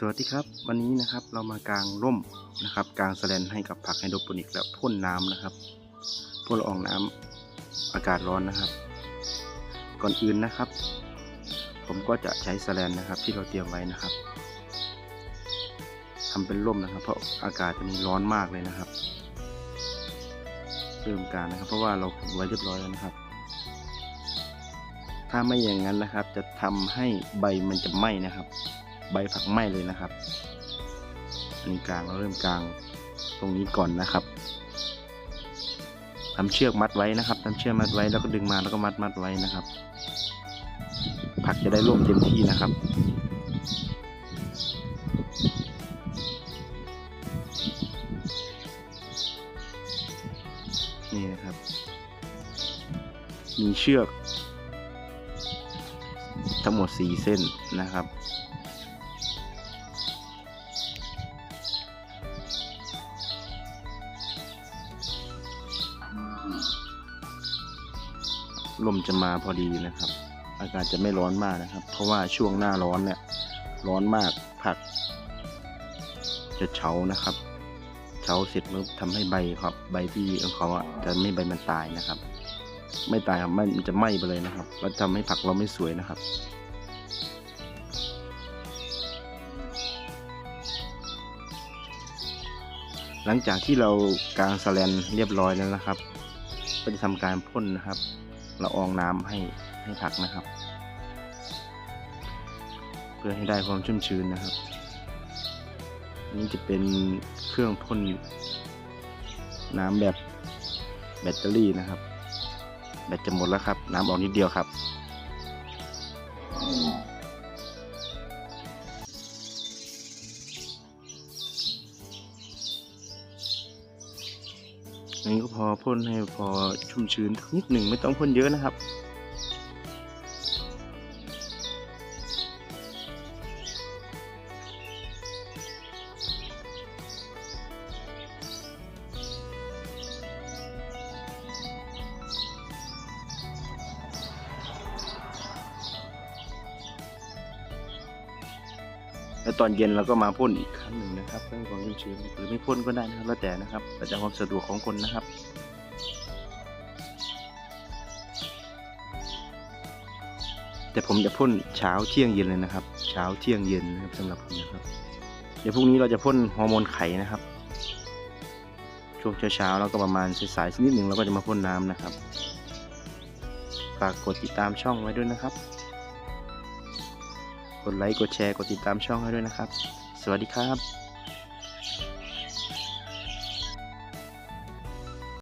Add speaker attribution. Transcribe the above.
Speaker 1: สวัสดีครับ วันนี้นะครับเรามากางร่มนะครับกางแสแลนให้กับผักไฮโดรโปนิกและพ่นน้ำนะครับพ่นละอองน้ำอากาศร้อนนะครับ ก่อนอื่นนะครับ ผมก็จะใช้แสแลนนะครับที่เราเตรียมไว้นะครับทำเป็นร่มนะครับ เพราะอากาศจะมีร้อนมากเลยนะครับเริ่มการนะครับ เพราะว่าเราผูไว้เรียบร้อยแล้วนะครับ ถ้าไม่อย่างนั้นนะครับ จะทำให้ใบมันจะไหม้นะครับ ใบผักไหม้เลยนะครับ อันนี้กลางเราเริ่มกลางตรงนี้ก่อนนะครับทำเชือกมัดไว้นะครับทำเชือกมัดไว้แล้วก็ดึงมาแล้วก็มัดมัดไว้นะครับ ผักจะได้ร่มเต็มที่นะครับนี่นะครับ มีเชือก ทั้งหมด 4 เส้นนะครับ ลมจะมาพอดีนะครับ อากาศจะไม่ร้อนมากนะครับ เพราะว่าช่วงหน้าร้อนเนี่ยร้อนมากผัก จะเฉานะครับเฉาเสร็จปุ๊บทำให้ใบครับ ใบที่ของเขาอะจะไม่ใบมันตายนะครับ ไม่ตายครับมันจะไหม้ไปเลยนะครับแล้วทำให้ผักเราไม่สวยนะครับหลังจากที่เรากางสแลนเรียบร้อยแล้วนะครับ ก็จะทำการพ่นนะครับ ละอองน้ำให้ให้ผักนะครับ เพื่อให้ได้ความชุ่มชื้นนะครับนนี้จะเป็นเครื่องพ่นน้ำแบบแบตเตอรี่นะครับ แบตจะหมดแล้วครับ น้ำออกนิดเดียวครับ นนี้ก็พอพ่นให้พอชุ่มชื้นนิดหนึ่งไม่ต้องพ่นเยอะนะครับ แล้วตอนเย็นเราก็มาพ่นอีกครั้งหนึ่งนะครับเพื่อความชุ่มชื้นหรือไม่พ่นก็ได้นะครับแล้วแต่นะครับแล้วแต่ความสะดวกของคนนะครับแต่ผมจะพ่นเช้าเที่ยงเย็นเลยนะครับ เช้าเที่ยงเย็นนะครับสำหรับผมนะครับ เดี๋ยวพรุ่งนี้เราจะพ่นฮอร์โมนไข่นะครับ ช่วงเช้าๆแล้วก็ประมาณสายๆสักนิดหนึ่งเราก็จะมาพ่นน้ำนะครับ ฝากกดติดตามช่องไว้ด้วยนะครับ กดไลค์ กดแชร์ กดติดตามช่องให้ด้วยนะครับ สวัสดีครับ